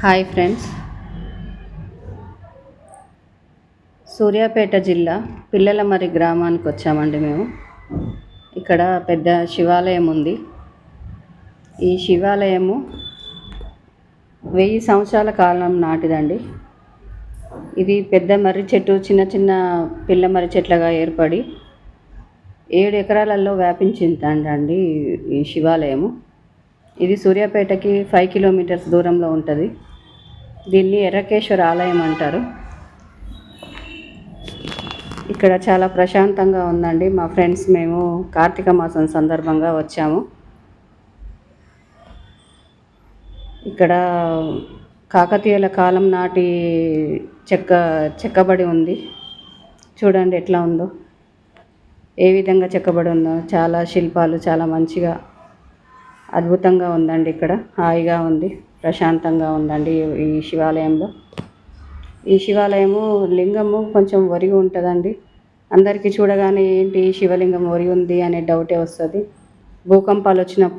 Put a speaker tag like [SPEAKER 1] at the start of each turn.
[SPEAKER 1] Hi friends. Suryapet జిల్లా పిల్లల మరి గ్రామానికి వచ్చామండి మేము. ఇక్కడ పెద్ద శివాలయం ఉంది. ఈ శివాలయము వెయ్యి సంవత్సరాల కాలం నాటిదండి. ఇది పెద్ద మర్రి చెట్టు చిన్న చిన్న పిల్ల మర్రి చెట్లుగా ఏర్పడి ఏడు ఎకరాలలో వ్యాపించిందండి ఈ శివాలయము. ఇది సూర్యాపేటకి ఫైవ్ కిలోమీటర్స్ దూరంలో ఉంటుంది. దీన్ని ఎర్రకేశ్వర ఆలయం అంటారు. ఇక్కడ చాలా ప్రశాంతంగా ఉందండి. మా ఫ్రెండ్స్ మేము కార్తీక మాసం సందర్భంగా వచ్చాము. ఇక్కడ కాకతీయుల కాలం నాటి చెక్క చెక్కబడి ఉంది. చూడండి ఎట్లా ఉందో. ఏ విధంగా చెక్కబడి ఉందో. చాలా శిల్పాలు చాలా మంచిగా అద్భుతంగా ఉందండి ఇక్కడ. హాయిగా ఉంది. ప్రశాంతంగా ఉందండి ఈ- శివాలయంలో. ఈ శివాలయము లింగము కొంచెం ఒరిగి ఉంటుందండి. అందరికీ చూడగానే ఏంటి ఈ శివలింగం ఒరి ఉంది అనే డౌటే వస్తుంది. భూకంపాలు వచ్చినప్పుడు